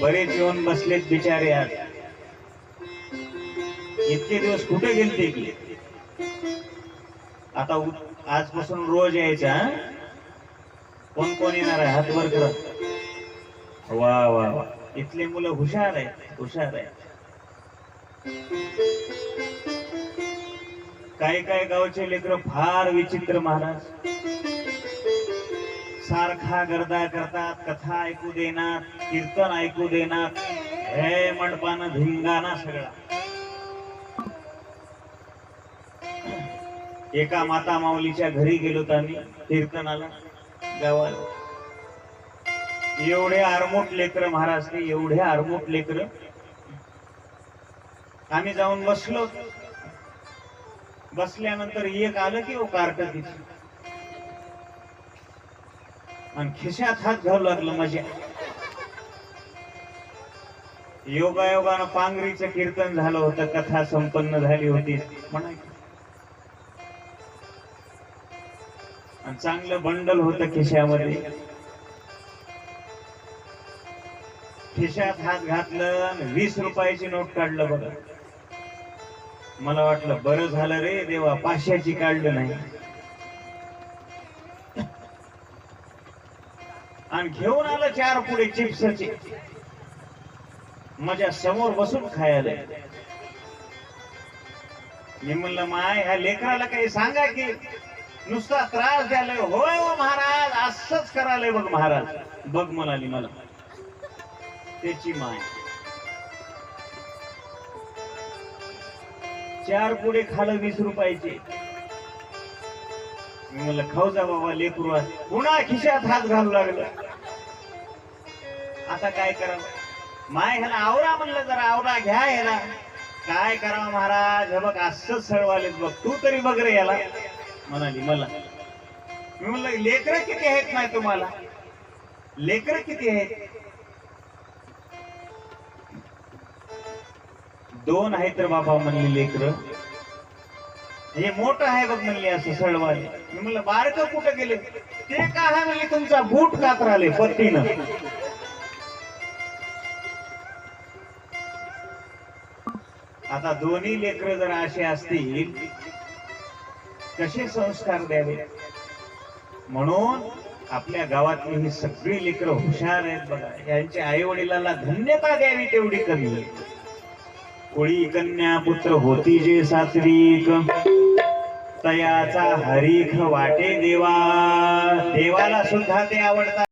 बरेच येऊन बसलेत बिचारे आज. इतके दिवस कुठे गेलते की आता आजपासून रोज यायचा कोण कोण येणार आहे? हातभर करत. वा वा वा. इथले मुलं हुशार आहेत हुशार आहेत. काही काही गावचे लेकर फार विचित्र महाराज. सारखा गर्दा करतात कथा ऐकू देणार कीर्तन ऐकू देणार. हे मंडपानं धिंगाणा सगळा. एका माता माऊलीच्या घरी गेलो होतो आम्ही कीर्तनाला गावाला. एवढे आरमोट लेकर महाराज ते एवढे आरमोट लेकर. आम्ही जाऊन बसलो. बसल्यानंतर एक आलं की हो ओ कार्ट आणि खिशात हात घालू लागलं माझ्या. योगायोगानं पांगरीचं कीर्तन झालं होतं कथा संपन्न झाली होती. म्हणा आणि चांगलं बंडल होतं खिशामध्ये. खिशात हात घातलं वीस रुपयाची नोट काढलं बघा. मला वाटलं बरं झालं रे देवा पाचशेची काढलं नाही. आणि घेऊन आलं चार पुढे चिप्सचे. माझ्यासमोर बसून खायला. मी म्हणलं माय ह्या लेकराला काही सांगा की नुसता त्रास द्यायला होय हो महाराज असंच करायलंय बघ महाराज बघ म्हणाली मला. त्याची माय. चार पुढे खालं वीस रुपयाचे. मी म्हणलं खाऊ जा बाबा लेकरू पुन्हा खिशात हात घालू लागलं. आता काय करावं? माय ह्याला आवरा म्हणलं जरा आवरा घ्या ह्याला. काय करावं महाराज? हे बघ असंच सळवालेत बघ. तू तरी बघ रे याला म्हणाली मला. मी म्हणलं लेकर किती आहेत नाही तुम्हाला? लेकर किती आहेत? दोन आहेत तर बाबा म्हणली लेकर. हे मोठं आहे बघ म्हणले असं सळवाय मी म्हणलं बारक कुठं गेले? ते का आहे म्हणले तुमचा बूट कातराले पत्तीनं आता दोन्ही लेकर जर असे असतील कसे संस्कार द्यावे? म्हणून आपल्या गावातली ही सगळी लेकरं हुशार आहेत बघा. यांच्या आई वडिलांना धन्यता द्यावी तेवढी कमी. कोळी कन्या पुत्र होती जे सात्विक. तयाचा हरीख वाटे देवा. देवाला सुद्धा ते आवडतात.